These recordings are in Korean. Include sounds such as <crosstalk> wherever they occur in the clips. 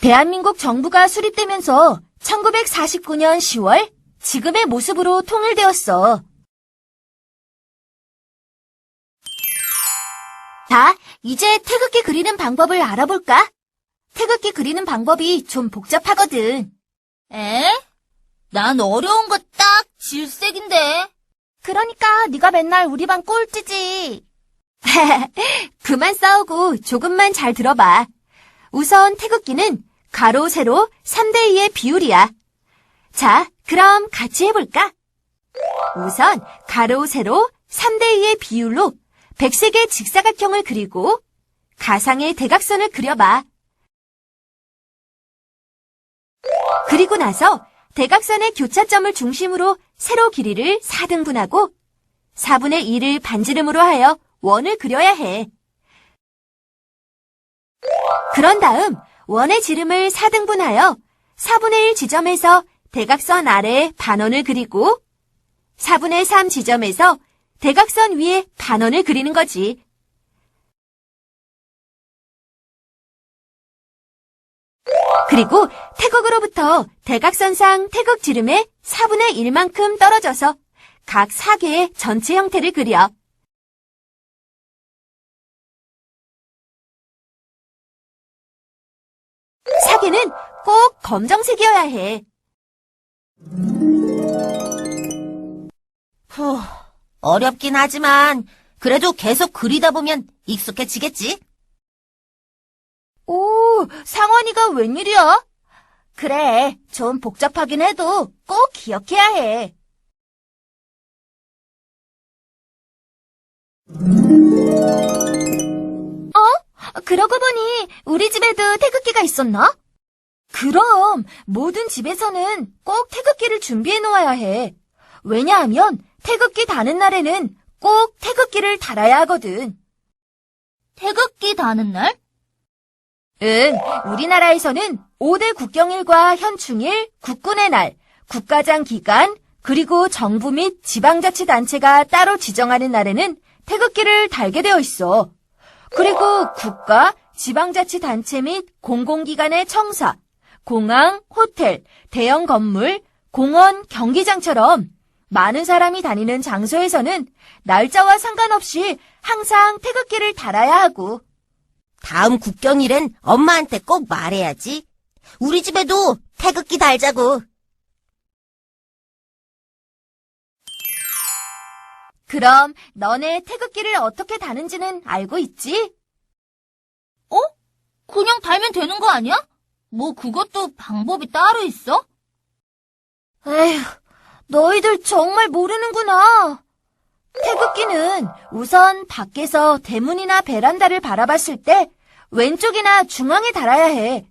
대한민국 정부가 수립되면서 1949년 10월 지금의 모습으로 통일되었어. 자, 이제 태극기 그리는 방법을 알아볼까? 태극기 그리는 방법이 좀 복잡하거든. 에? 난 어려운 거 딱 질색인데. 그러니까 네가 맨날 우리 반 꼴찌지. <laughs> 그만 싸우고 조금만 잘 들어봐. 우선 태극기는 가로, 세로 3대2의 비율이야. 자, 그럼 같이 해볼까? 우선 가로, 세로 3대2의 비율로 백색의 직사각형을 그리고 가상의 대각선을 그려봐. 그리고 나서 대각선의 교차점을 중심으로 세로 길이를 4등분하고 4분의 1을 반지름으로 하여 원을 그려야 해. 그런 다음 원의 지름을 4등분하여 4분의 1 지점에서 대각선 아래에 반원을 그리고 4분의 3 지점에서 대각선 위에 반원을 그리는 거지. 그리고 태극으로부터 대각선상 태극 지름의 4분의 1만큼 떨어져서 각 사계의 전체 형태를 그려. 사계는 꼭 검정색이어야 해. 후, 어렵긴 하지만 그래도 계속 그리다 보면 익숙해지겠지? 오, 상원이가 웬일이야? 그래, 좀 복잡하긴 해도 꼭 기억해야 해. 어? 그러고 보니 우리 집에도 태극기가 있었나? 그럼 모든 집에서는 꼭 태극기를 준비해 놓아야 해. 왜냐하면 태극기 다는 날에는 꼭 태극기를 달아야 하거든. 태극기 다는 날? 응, 우리나라에서는 5대 국경일과 현충일, 국군의 날, 국가장 기간, 그리고 정부 및 지방자치단체가 따로 지정하는 날에는 태극기를 달게 되어 있어. 그리고 국가, 지방자치단체 및 공공기관의 청사, 공항, 호텔, 대형 건물, 공원, 경기장처럼 많은 사람이 다니는 장소에서는 날짜와 상관없이 항상 태극기를 달아야 하고, 다음 국경일엔 엄마한테 꼭 말해야지. 우리 집에도 태극기 달자고. 그럼 너네 태극기를 어떻게 다는지는 알고 있지? 어? 그냥 달면 되는 거 아니야? 뭐 그것도 방법이 따로 있어? 에휴, 너희들 정말 모르는구나. 태극기는 우선 밖에서 대문이나 베란다를 바라봤을 때 왼쪽이나 중앙에 달아야 해.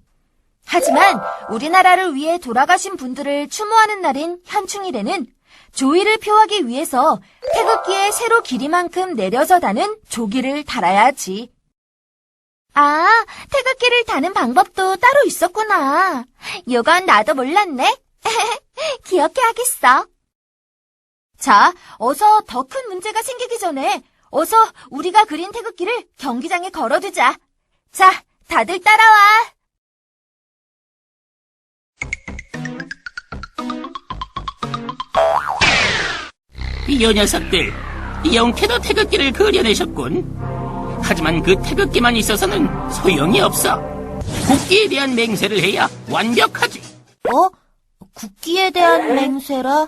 하지만 우리나라를 위해 돌아가신 분들을 추모하는 날인 현충일에는 조의를 표하기 위해서 태극기의 세로 길이만큼 내려서 다는 조기를 달아야 하지. 아, 태극기를 다는 방법도 따로 있었구나. 이건 나도 몰랐네. <laughs> 기억해야겠어. 자, 어서 더 큰 문제가 생기기 전에 어서 우리가 그린 태극기를 경기장에 걸어두자. 자, 다들 따라와. 이 녀석들, 영케도 태극기를 그려내셨군. 하지만 그 태극기만 있어서는 소용이 없어. 국기에 대한 맹세를 해야 완벽하지. 어? 국기에 대한 맹세라?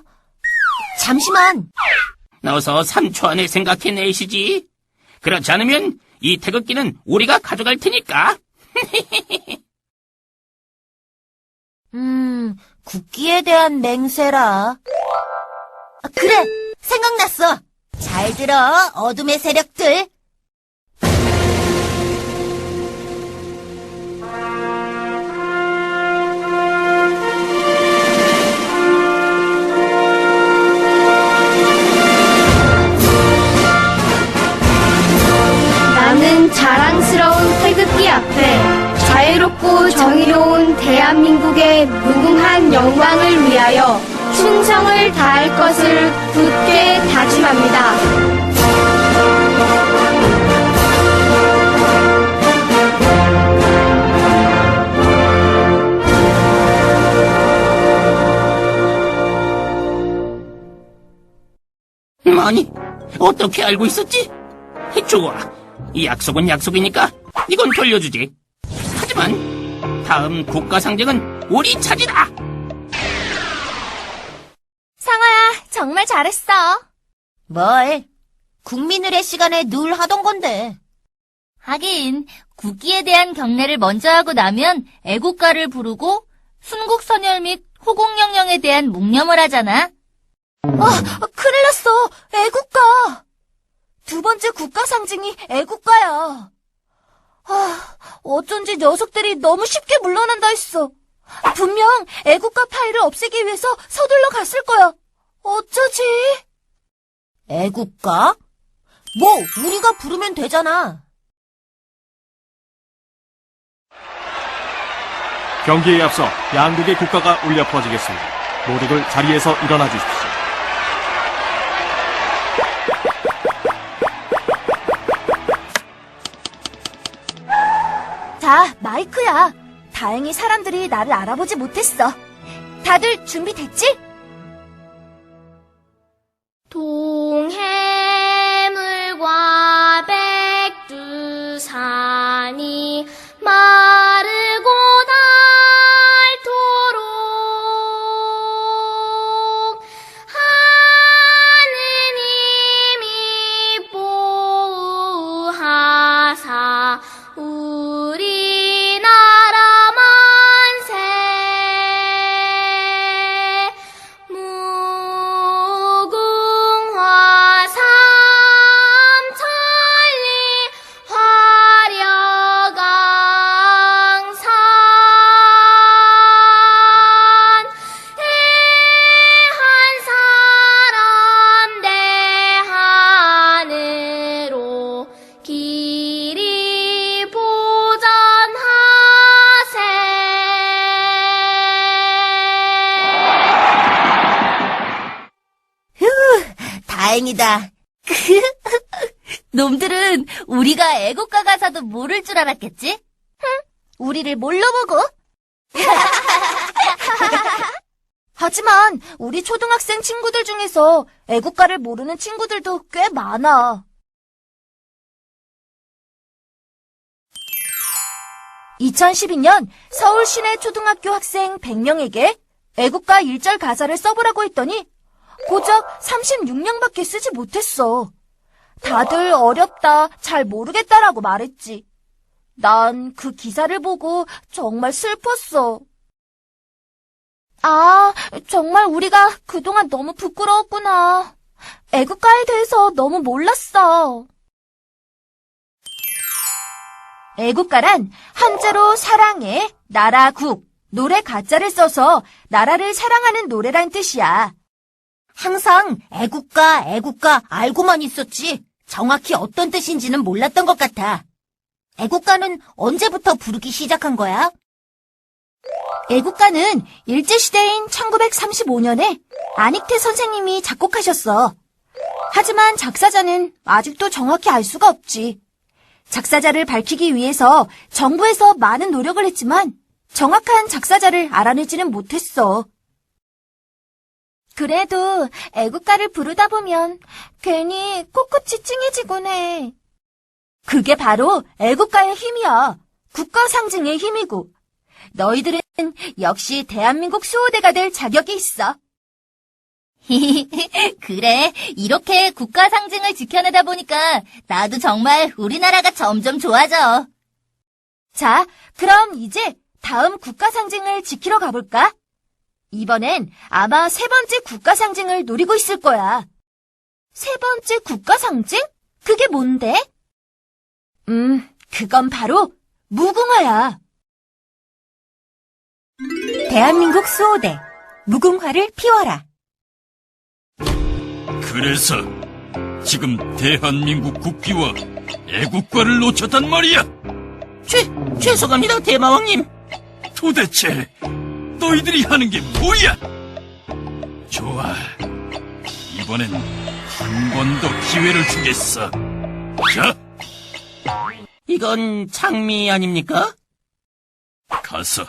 잠시만. 어서 3초 안에 생각해내시지. 그렇지 않으면 이 태극기는 우리가 가져갈 테니까. <laughs> 음, 국기에 대한 맹세라. 아, 그래, 생각났어. 잘 들어, 어둠의 세력들. 정의로운 대한민국의 무궁한 영광을 위하여 충성을 다할 것을 굳게 다짐합니다. 아니, 어떻게 알고 있었지? 좋아, 이 약속은 약속이니까 이건 돌려주지. 하지만 다음 국가 상징은 우리 차지다. 상아야, 정말 잘했어. 뭘? 국민의례 시간에 늘 하던 건데. 하긴, 국기에 대한 경례를 먼저 하고 나면 애국가를 부르고 순국선열 및 호국영령에 대한 묵념을 하잖아. 아, 큰일 났어. 애국가. 두 번째 국가 상징이 애국가야. 아, 어쩐지 녀석들이 너무 쉽게 물러난다 했어. 분명 애국가 파일을 없애기 위해서 서둘러 갔을 거야. 어쩌지? 애국가? 뭐, 우리가 부르면 되잖아. 경기에 앞서 양국의 국가가 울려 퍼지겠습니다. 모두들 자리에서 일어나 주십시오. 마이크야. 다행히 사람들이 나를 알아보지 못했어. 다들 준비됐지? 다행이다. <laughs> 놈들은 우리가 애국가 가사도 모를 줄 알았겠지? 우리를 뭘로 보고? <laughs> 하지만 우리 초등학생 친구들 중에서 애국가를 모르는 친구들도 꽤 많아. 2012년 서울 시내 초등학교 학생 100명에게 애국가 1절 가사를 써보라고 했더니 고작 36명밖에 쓰지 못했어. 다들 어렵다, 잘 모르겠다라고 말했지. 난 그 기사를 보고 정말 슬펐어. 아, 정말 우리가 그동안 너무 부끄러웠구나. 애국가에 대해서 너무 몰랐어. 애국가란 한자로 사랑해, 나라, 국, 노래 가짜를 써서 나라를 사랑하는 노래란 뜻이야. 항상 애국가, 애국가 알고만 있었지. 정확히 어떤 뜻인지는 몰랐던 것 같아. 애국가는 언제부터 부르기 시작한 거야? 애국가는 일제시대인 1935년에 안익태 선생님이 작곡하셨어. 하지만 작사자는 아직도 정확히 알 수가 없지. 작사자를 밝히기 위해서 정부에서 많은 노력을 했지만 정확한 작사자를 알아내지는 못했어. 그래도 애국가를 부르다 보면 괜히 코끝이 찡해지곤 해. 그게 바로 애국가의 힘이야. 국가 상징의 힘이고. 너희들은 역시 대한민국 수호대가 될 자격이 있어. <laughs> 그래, 이렇게 국가 상징을 지켜내다 보니까 나도 정말 우리나라가 점점 좋아져. 자, 그럼 이제 다음 국가 상징을 지키러 가볼까? 이번엔 아마 세 번째 국가 상징을 노리고 있을 거야. 세 번째 국가 상징? 그게 뭔데? 음, 그건 바로 무궁화야. 대한민국 수호대, 무궁화를 피워라. 그래서 지금 대한민국 국기와 애국가를 놓쳤단 말이야. 죄, 죄송합니다, 대마왕님. 도대체 너희들이 하는 게 뭐야? 좋아. 이번엔 한 번 더 기회를 주겠어. 자, 이건 장미 아닙니까? 가서